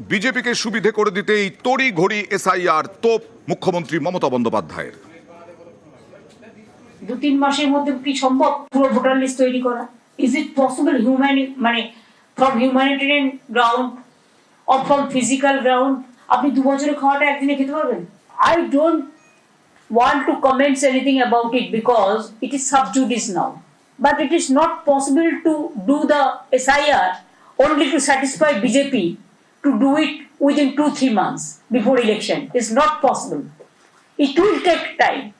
বিজেপিকে সুবিধে করে দিতেই তড়ি ঘড়ি এসআইআর তোপ মুখ্যমন্ত্রী মমতা বন্দ্যোপাধ্যায়ের। দু তিন মাসের মধ্যে কি সম্ভব পুরো ভোটার লিস্ট তৈরি করা? ইজ ইট পসিবল হিউম্যান মানে from humanitarian ground or from physical ground আপনি দু বছরের খাওয়াটা একদিনে খেতে পারবেন? I don't want to comment anything about it because it is sub judice now. But it is not possible to do the SIR only to satisfy BJP to do it within two, three months before election. It's not possible. It will take time.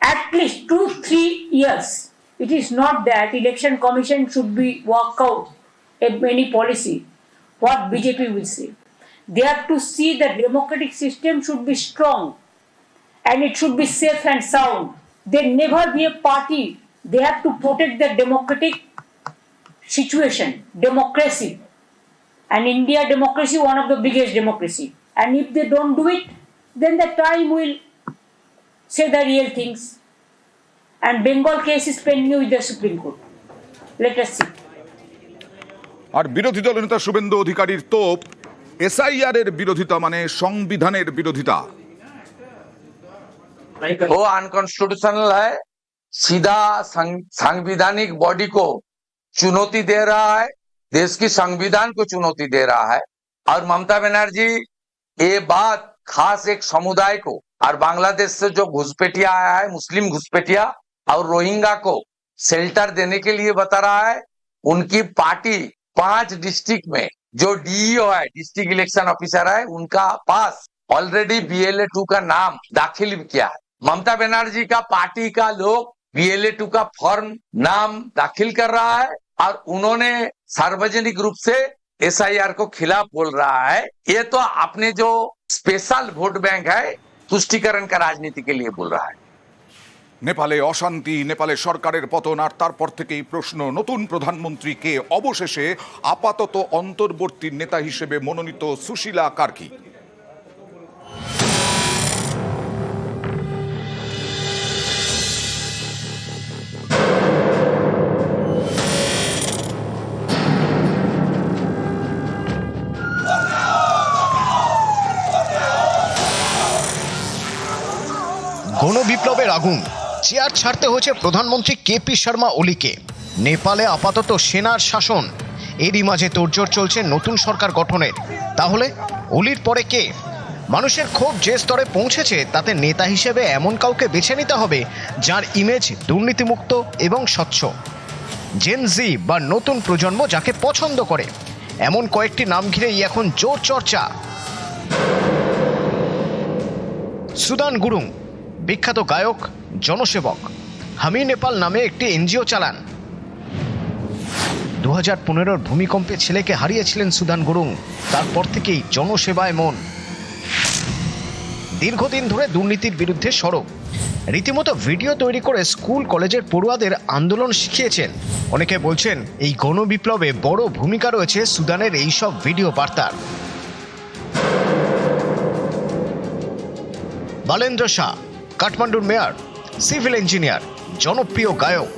At least two, three years. It is not that election commission should be work out any policy. What BJP will say. They have to see that democratic system should be strong and it should be safe and sound. There never be a party. They have to protect the democratic situation, democracy. And India democracy, one of the biggest democracy. And if they don't do it, then the time will say the real things. And Bengal case is pending with the Supreme Court. Let us see. আর বিরোধী দলনেতা শুভেন্দু অধিকারীর তোপ SIR এর বিরোধিতা মানে সংবিধানের বিরোধিতা वो अनकॉन्स्टिट्यूशनल है सीधा संग- संवैधानिक बॉडी को चुनौती दे रहा है देश की संविधान को चुनौती दे रहा है। और ममता बनर्जी, ये बात खास एक समुदाय को और बांग्लादेश से जो घुसपैठिया आया है, मुस्लिम घुसपैठिया और रोहिंगा को शेल्टर देने के लिए बता रहा है, उनकी पार्टी पाँच डिस्ट्रिक्ट में, जो डीईओ है डिस्ट्रिक्ट इलेक्शन ऑफिसर है, उनका पास ऑलरेडी बीएलए टू का नाम दाखिल किया है। ममता बनर्जी का पार्टी का लोग बीएलए टू का फॉर्म, नाम दाखिल कर रहा है और उन्होंने सार्वजनिक रूप से एसआईआर को खिलाफ बोल रहा है ये तो अपने जो स्पेशल वोट बैंक है तुष्टिकरण का राजनीति के लिए बोल रहा है নেপালে অশান্তি নেপালে সরকারের পতন আর তারপর থেকেই প্রশ্ন নতুন প্রধানমন্ত্রীকে অবশেষে আপাতত অন্তর্বর্তী নেতা হিসেবে মনোনীত সুশীলা কার্কি গণবিপ্লবের আগুন। চেয়ার ছাড়তে হয়েছে প্রধানমন্ত্রী কেপি শর্মা ওলিকে। নেপালে আপাতত সেনার শাসন। এরই মাঝে তোড়জোড় চলছে নতুন সরকার গঠনের। তাহলে অলির পরে কে? মানুষের ক্ষোভ যে স্তরে পৌঁছেছে, তাতে নেতা হিসেবে এমন কাউকে বেছে নিতে হবে, যার ইমেজ দুর্নীতিমুক্ত এবং স্বচ্ছ। জেনজি বা নতুন প্রজন্ম যাকে পছন্দ করে। এমন কয়েকটি নাম ঘিরেই এখন জোর চর্চা। সুদান গুরুং বিখ্যাত গায়ক, জনসেবক হামি নেপাল নামে একটি এনজিও চালান। দু হাজার পনেরোর ভূমিকম্পে ছেলেকে হারিয়েছিলেন সুদান গুরুং, তারপর থেকেই জনসেবায় মন। দীর্ঘদিন ধরে দুর্নীতির বিরুদ্ধে সরব। রীতিমতো ভিডিও তৈরি করে স্কুল, কলেজের পড়ুয়াদের আন্দোলন শিখিয়েছেন। অনেকে বলছেন, এই গণবিপ্লবে বড় ভূমিকা রয়েছে সুদানের এইসব ভিডিও বার্তার। বালেন্দ্র শাহ কাঠমান্ডুর মেয়র সিভিল ইঞ্জিনিয়ার জনপ্রিয় গায়ক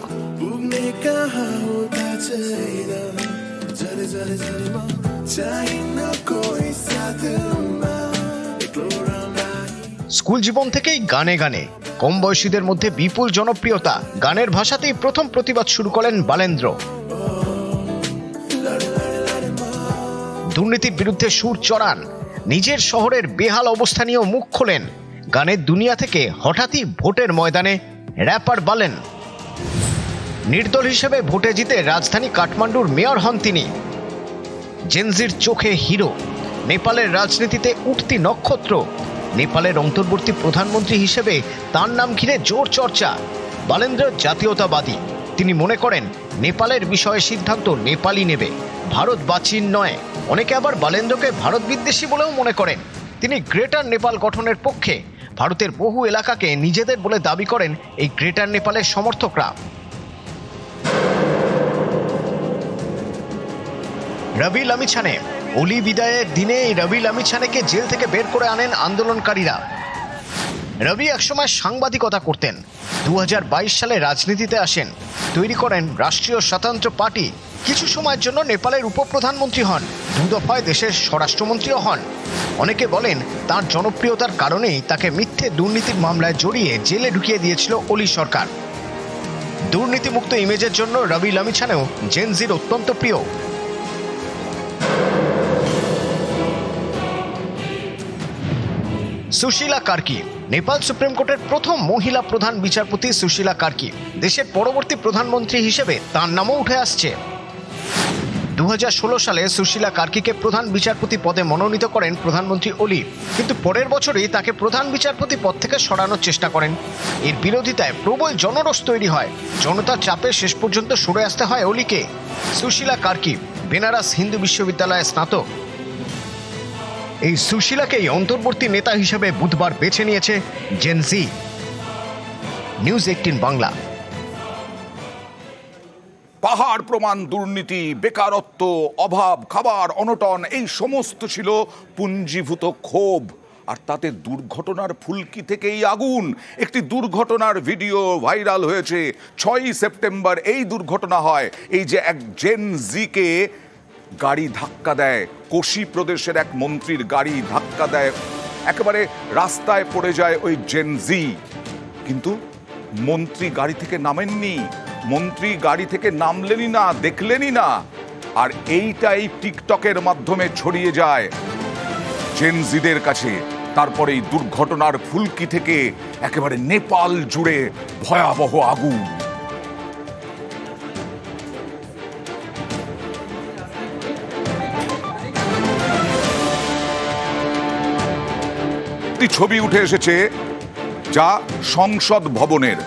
স্কুল জীবন থেকেই গানে গানে কম বয়সীদের মধ্যে বিপুল জনপ্রিয়তা গানের ভাষাতেই প্রথম প্রতিবাদ শুরু করেন বালেন্দ্র দুর্নীতির বিরুদ্ধে সুর চড়ান নিজের শহরের বেহাল অবস্থা নিয়েও মুখ খোলেন গানের দুনিয়া থেকে হঠাৎই ভোটের ময়দানে র্যাপার বালেন। নির্দল হিসেবে ভোটে জিতে রাজধানী কাঠমান্ডুর মেয়র হন তিনি। জেনজির চোখে হিরো, নেপালের রাজনীতিতে উঠতি নক্ষত্র, নেপালের অন্তর্বর্তী প্রধানমন্ত্রী হিসেবে তার নাম ঘিরে জোর চর্চা, বালেন্দ্র জাতীয়তাবাদী। তিনি মনে করেন, নেপালের বিষয়ে সিদ্ধান্ত নেপালই নেবে, ভারত বা চীন নয়। অনেকে আবার বালেন্দ্রকে ভারত বিদ্বেষী বলেও মনে করেন। তিনি গ্রেটার নেপাল গঠনের পক্ষে ভারতের বহু এলাকাকে নিজেদের বলে দাবি করেন এই গ্রেটার নেপালের সমর্থকরা। রবি লামিছানে অলি বিদায়ের দিনে রবি লামিছানেকে জেল থেকে বের করে আনেন আন্দোলনকারীরা। রবি একসময় সাংবাদিকতা করতেন। দু হাজার বাইশ সালে রাজনীতিতে আসেন। তৈরি করেন রাষ্ট্রীয় স্বতন্ত্র পার্টি। কিছু সময়ের জন্য নেপালের উপপ্রধানমন্ত্রী হন। দু দফায় দেশের স্বরাষ্ট্রমন্ত্রীও হন। অনেকে বলেন, তার জনপ্রিয়তার কারণেই তাকে মিথ্যে দুর্নীতির মামলায় জড়িয়ে জেলে ঢুকিয়ে দিয়েছিল অলি সরকার। দুর্নীতিমুক্ত ইমেজের জন্য রবি লামিছানেও জেনজির অত্যন্ত প্রিয়। সুশীলা কার্কি, নেপাল সুপ্রিম কোর্টের প্রথম মহিলা প্রধান বিচারপতি সুশীলা কার্কি, দেশের পরবর্তী প্রধানমন্ত্রী হিসেবে তার নামও উঠে আসছে। দু হাজার ষোলো সালে সুশীলা কার্কিকে প্রধান বিচারপতি পদে মনোনীত করেন প্রধানমন্ত্রী ওলি কিন্তু পরের বছরই তাকে প্রধান বিচারপতি পদ থেকে সরানোর চেষ্টা করেন। এর বিরোধিতায় প্রবল জনরস তৈরি হয়। জনতার চাপে শেষ পর্যন্ত সরে আসতে হয় অলিকে। সুশীলা কার্কি, বেনারস হিন্দু বিশ্ববিদ্যালয়ে স্নাতক। এই সুশীলাকেই অন্তর্বর্তী নেতা হিসেবে বুধবার বেছে নিয়েছে জেনজি নিউজ এইটিন বাংলা। পাহাড় প্রমাণ, দুর্নীতি, বেকারত্ব, অভাব, খাবার, অনটন, এই সমস্ত ছিল পুঞ্জীভূত ক্ষোভ। আর তাতে দুর্ঘটনার ফুলকি থেকেই আগুন। একটি দুর্ঘটনার ভিডিও ভাইরাল হয়েছে। ছয়ই সেপ্টেম্বর এই দুর্ঘটনা হয়। এই যে এক জেন জিকে গাড়ি ধাক্কা দেয়। কোশি প্রদেশের এক মন্ত্রীর গাড়ি ধাক্কা দেয়। একেবারে রাস্তায় পড়ে যায় ওই জেন জি। কিন্তু মন্ত্রী গাড়ি থেকে নামেননি। মন্ত্রী গাড়ি থেকে নামলেনই না, দেখলেনই না। আর এইটাই টিকটকের মাধ্যমে ছড়িয়ে যায়। জেনজিদের কাছে তারপরে এই দুর্ঘটনার ফুলকি থেকে একেবারে নেপাল জুড়ে ভয়াবহ আগুন। ছবি উঠে এসেছে যা সংসদ ভবনের